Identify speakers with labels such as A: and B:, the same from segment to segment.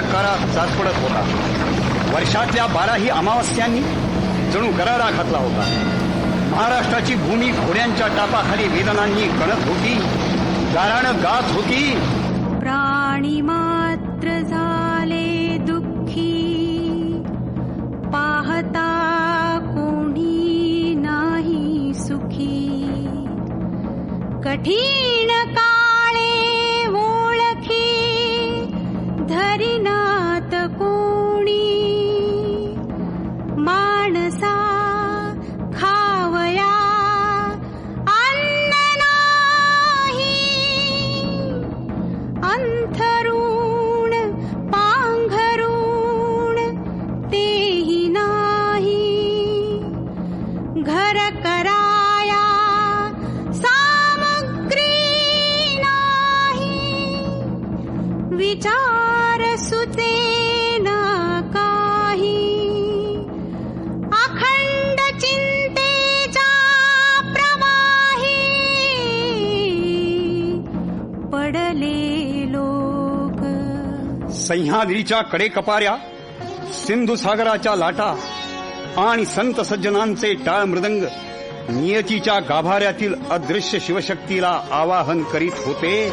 A: पडत होता. वर्षातल्या बाराही अमावस्यांनी जणू गरारा घातला होता. महाराष्ट्राची भूमी घोड्यांच्या टापाखाली वेदनांनी कणत होती. गाराणं गात होती.
B: प्राणी मात्र झाले दुःखी. पाहता कोणी नाही सुखी. कठीण का विचार सुचेना काही. अखंड चिंतेच्या प्रवाही पडले लोक.
A: सह्याद्रीच्या कडेकपाऱ्या सिंधू सागराच्या लाटा आणि संत सज्जनांचे टाळ मृदंग नियतीच्या गाभाऱ्यातील अदृश्य शिवशक्तीला आवाहन करीत होते.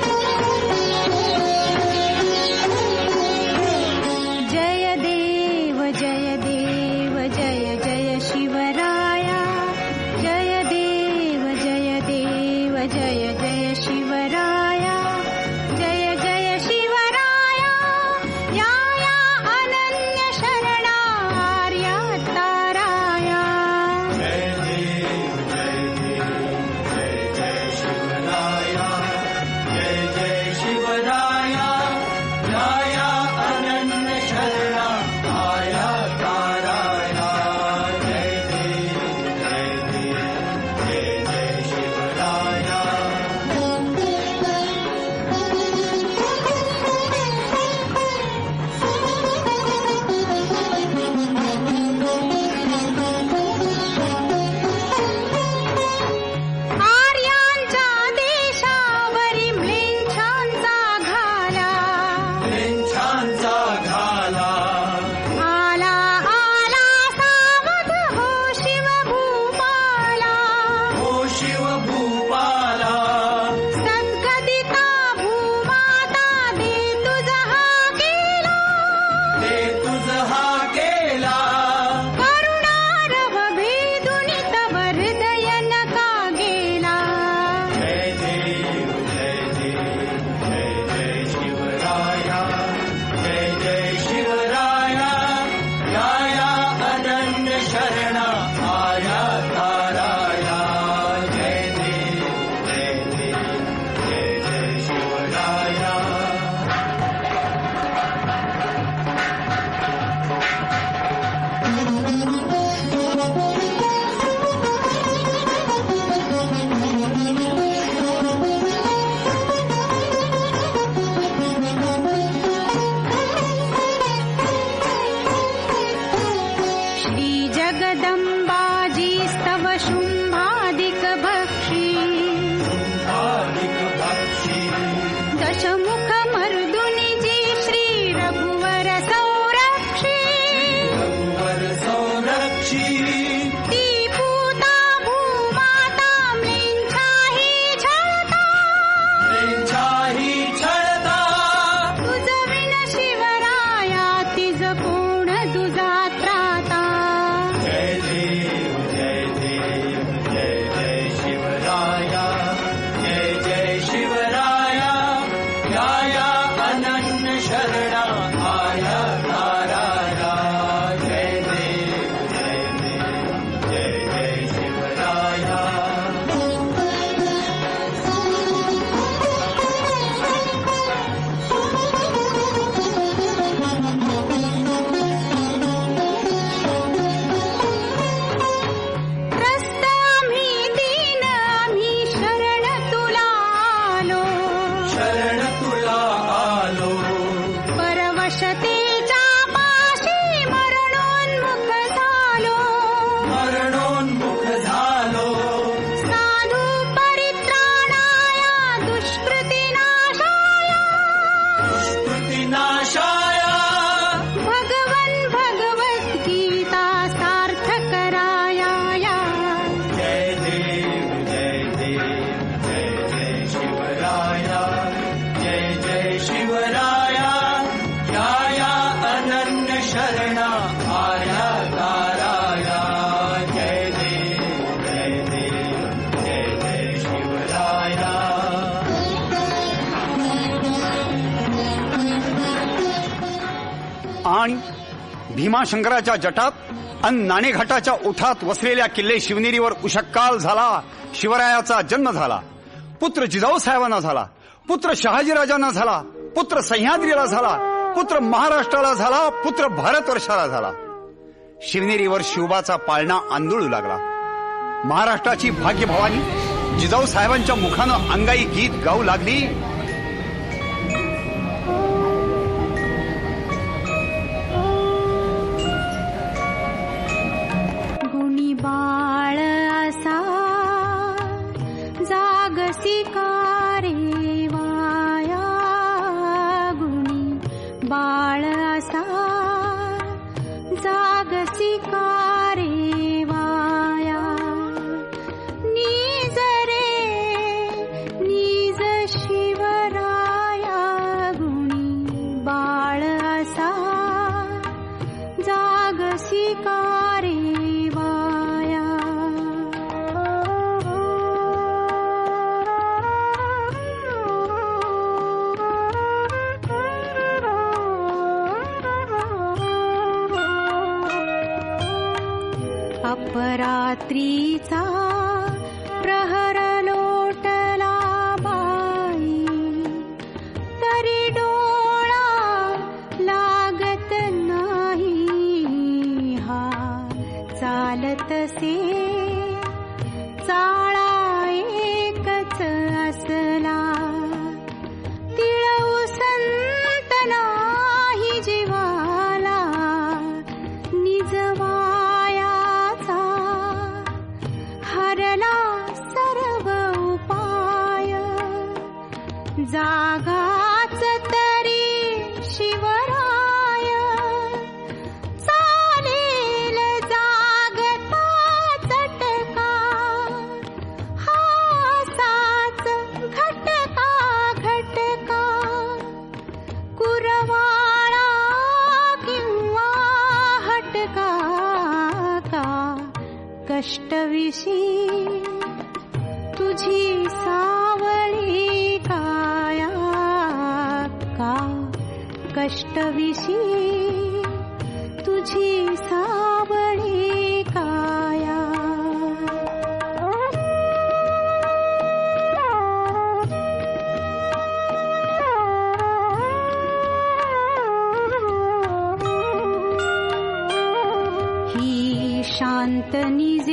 B: जगदम्बाजी विनाशाय। भगवन् भगवद्गीता सार्थकरायाय जय देव जय देव जय जय शिवराय। जय जय शिवराय। या अनन्य शरणा
A: आया आणि भीमाशंकराच्या जटात अन नाणेघाटाच्या ओठात वसलेल्या किल्ले शिवनेरीवर उशक्काल झाला शिवरायाचा जन्म झाला पुत्र जिजाऊ साहेबांना झाला पुत्र शहाजीराजांना झाला पुत्र सह्याद्रीला झाला पुत्र महाराष्ट्राला झाला पुत्र भारतवर्षाला झाला. शिवनेरीवर शिवबाचा पाळणा आंदोळू लागला. महाराष्ट्राची भाग्यभवानी जिजाऊ साहेबांच्या मुखानं अंगाई गीत गाऊ लागली.
B: गसिका अपरात्रीचा प्रहर लोटला डोळा लागत से कष्टविशी तुझी सावळी काया का काया। ही बा